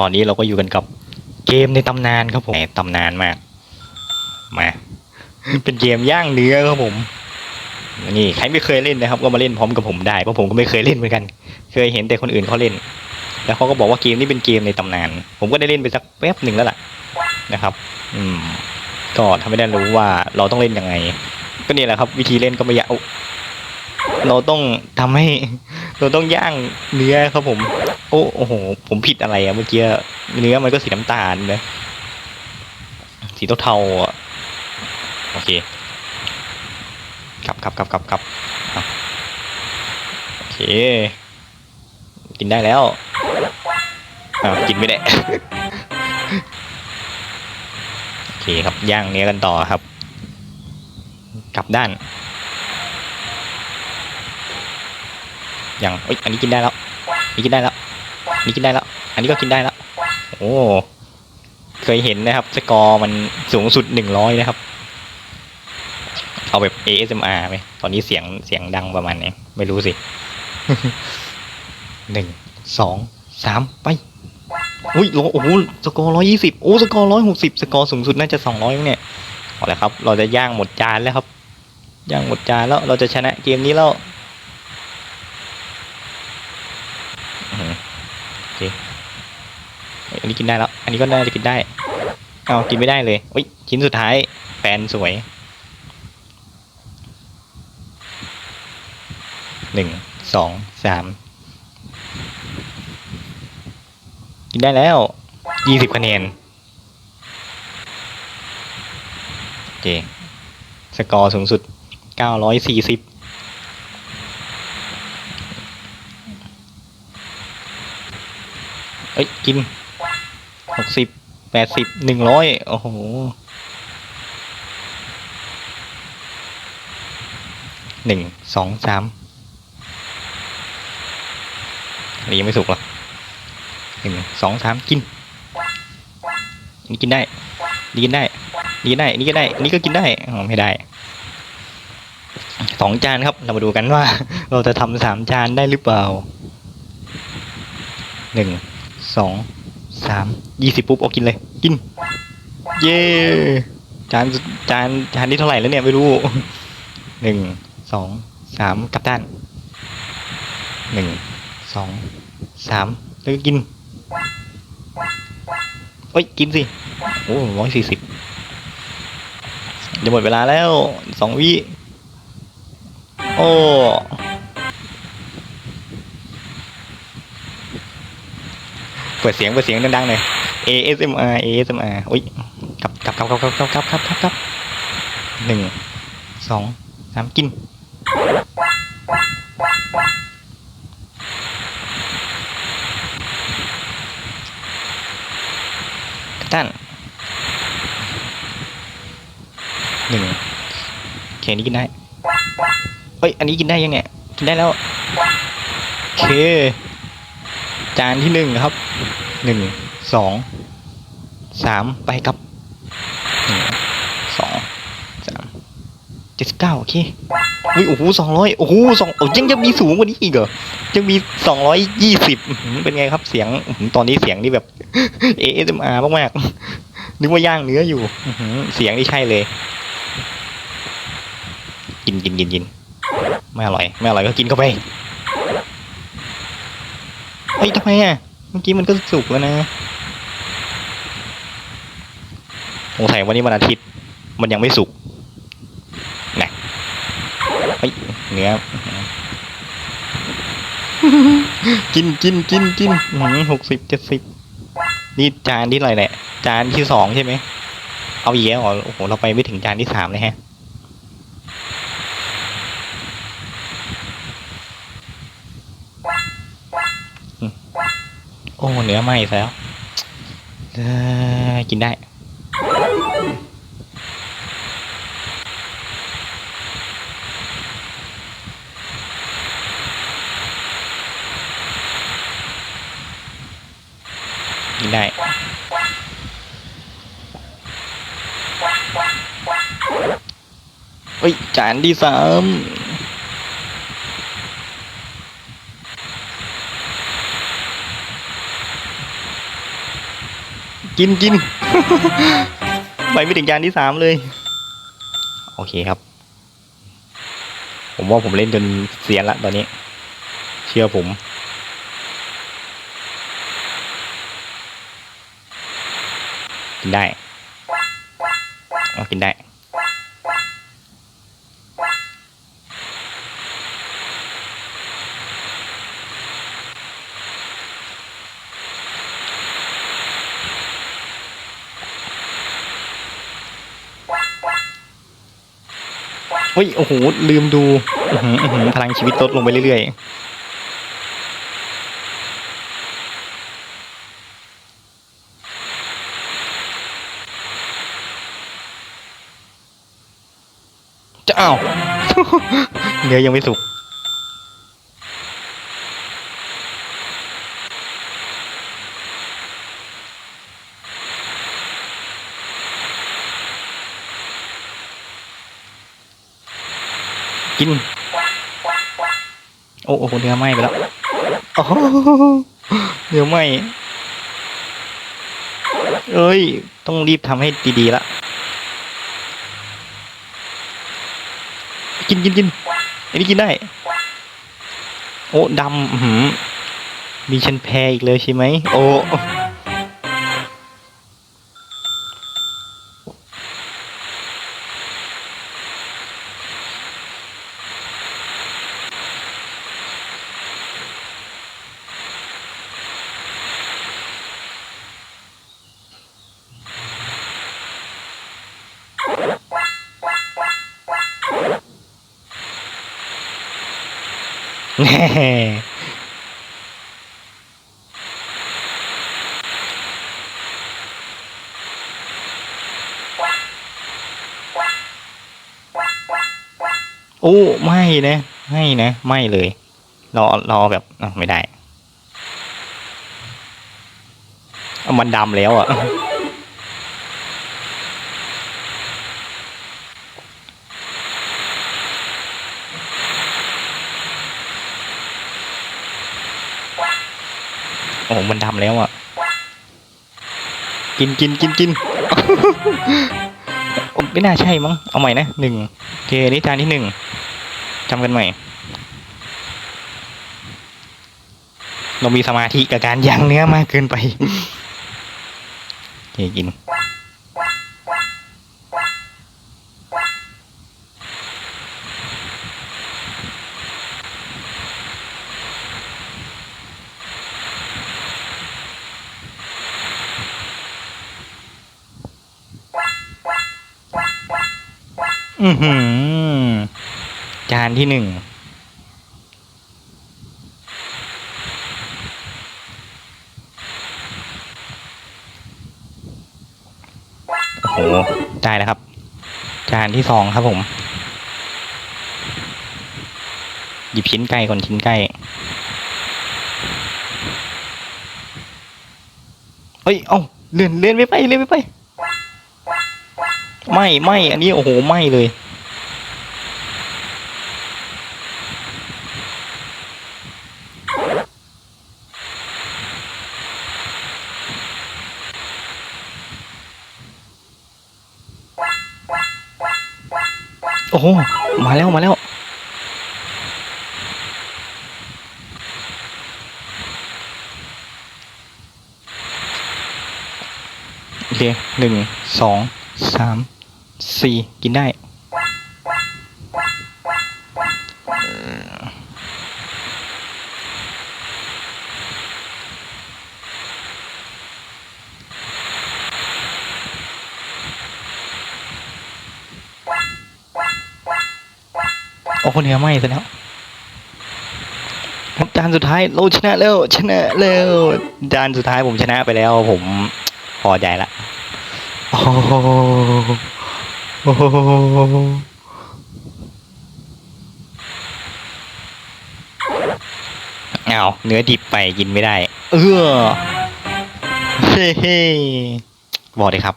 ตอนนี้เราก็อยู่กันกับเกมในตำนานครับผมแหมตำนานมาก มา เป็นเกมย่างเนื้อครับผม นี่ใครไม่เคยเล่นนะครับ ก็มาเล่นพร้อมกับผมได้เพราะผมก็ไม่เคยเล่นเหมือนกัน เคยเห็นแต่คนอื่นเขาเล่น แล้วเขาก็บอกว่าเกมนี้เป็นเกมในตำนาน ผมก็ได้เล่นไปสักแป๊บหนึ่งแล้วล่ะนะครับ อืม ก็ทำให้ได้รู้ว่าเราต้องเล่นยังไง ก็นี่แหละครับ วิธีเล่นก็ไม่ยากเราต้องทำให้ เราต้องย่างเนื้อครับผม โอ้โอ้โห ผมผิดอะไรอะเมื่อกี้เนื้อมันก็สีน้ำตาลนะ สีเทาๆอะโอเคกลับกลับกลับกลับกลับโอเค กินได้แล้วอ่ากินไม่ได้ โอเคครับ ย่างเนื้อกันต่อครับ กลับด้าน อยังอ้ยอันนี้กินได้แล้วอันนี้กินได้แล้ว อันนี้กินได้แล้ว อันนี้ก็กินได้แล้ว โอ้ เคยเห็นนะครับ สกอร์มันสูงสุดหนึ่งร้อยนะครับ เอาแบบ ASMR ไหมตอนนี้เสียงเสียงดังประมาณไหนไม่รู้สิหนึ่งสองสามไปอุ้ยโลโอ้โหสกอร์ร้อยยี่สิบโอ้สกอร์ร้อยหกสิบสกอร์สูงสุดน่าจะสองร้อยเนี่ยเอาละครับ เราจะย่างหมดจานแล้วครับ ย่างหมดจานแล้วเราจะชนะเกมนี้แล้วอื้อหือโอเคเอันนี้กินได้แล้ว อันนี้ก็น่าจะกินได้ เอากินไม่ได้เลยอุ้ยชิ้นสุดท้ายแฟนสวยหนึ่งสองสามกินได้แล้วยี่สิบคะแนนโอเคสกอร์สูงสุดเก้าร้อยสี่สิบเอ้ย กิน กสิบแปดสิบหนึ่งร้อยโอ้โหหนึ่งสองสามอันนี้ยังไม่สุกหรอหนึ่งสองสามกินนนี้กินได้นี่กินได้นี่กินได้ นี่ก็ได้นนี้ก็กินได้อ๋อไม่ได้สองจานครับ เรามาดูกันว่า เราจะทำสามจานได้หรือเปล่าหนึ่งสอง สามยี่สิบปุ๊บเอากินเลย กิน เย้จานจานจานที่เท่าไหร่แล้วเนี่ยไม่รู้หนึ่งสองสามกลับด้านหนึ่งสองสามแล้วก็กินเอ้ยกินสิโอ้ร้อยสี่สิบจะหมดเวลาแล้วสองวิโอ้ เปิดเสียงเปิดเสียงดังๆหน่อย ASMR ASMR อุ้ยกลับกลับกลับกลับกลับกลับกลับกลับกลับหนึ่งสองสามกินท่านหนึ่งเคนี้กินได้เฮ้ย อันนี้กินได้ยังไงกินได้แล้วโอเค จานที่หนึ่งครับหนึ่งสองสามไปครับหนึ่งสองสามเจ็ดสิบเก้าโอเคอุ้ยโอ้โหสองร้อยโอ้โหสองโอ้ยังยังมีสูงกว่านี้อีกเหรอยังมีสองร้อยยี่สิบเป็นไงครับเสียงตอนนี้เสียงนี่แบบ ASMR มาร์มากๆนึกว่าย่างเนื้ออยู่เสียงนี่ใช่เลย กินกินกินกินไม่อร่อย ไม่อร่อยก็กินเข้าไป เฮ้ยทำไมอะ เมื่อกี้มันก็สุกแล้วนะสงสัยวันนี้วันอาทิตย์ มันยังไม่สุกนะเฮ้ยเนื้อกินกินกินกินหกสิบเจ็ดสิบนี่จานที่อะไรแหละจานที่สองใช่ไหม เอาอีกแล้วเหรอโอ้โห เราไปไม่ถึงจานที่สามเลยฮะ อืมโอ้เนื้อไหม้ซะแล้วเอ้ยกินได้ กินได้เฮ้ยจานที่สาม กินกิน ไปไม่ถึงจานที่สามเลย โอเคครับ ผมว่าผมเล่นจนเสียละตอนนี้ เชื่อผมกินได้เอากินได้ เฮ้ย โอ้โห ลืมดูอื้อหืออื้อหือพลังชีวิตลดลงไปเรื่อยๆ จะอ้าวเนื้อยังไม่สุก กิน โอ้โหเนื้อไหม้ไปแล้วโอ้โหเนื้อไหม้เอ้ย ต้องรีบทำให้ดีๆละกินกินกินอันนี้กินได้ โอ้ดำมีชันแพอีกเลยใช่ไหมโอ้ โอ้ไม่นะ ไม่นะ ไม่เลย รอรอแบบไม่ได้ มันดำแล้วอะ อ้โหมันดำแล้วอะ กินกินกินกินโอ้ไม่น่าใช่มั้ง เอาใหม่นะหนึ่งโอเคอันนี่จานที่หนึ่งจำกันใหม่ เรามีสมาธิกับการย่างเนื้อมากเกินไป โอเคกิน อือหือ จานที่หนึ่ง โอ้โห ได้แล้วครับ จานที่สองครับผม หยิบชิ้นไก่ก่อนชิ้นไก่เอ้ย เอ้า เลื่อนเลื่อนไม่ไป เลื่อนไม่ไป ไม่ไม่อันนี้โอ้โหไม่เลย โอ้โห มาแล้วมาแล้วโอเคหนึ่งสองสาม สี่กินได้โอ้โหเนื้อไหม้ซะแล้วจานสุดท้ายเราชนะแล้วชนะแล้วจานสุดท้ายผมชนะไปแล้ว ผมพอใจละโอ้ โอ้โหอ้าเนื้อดิบไปกินไม่ได้ เออเฮ้เฮ้บอกเลยครับ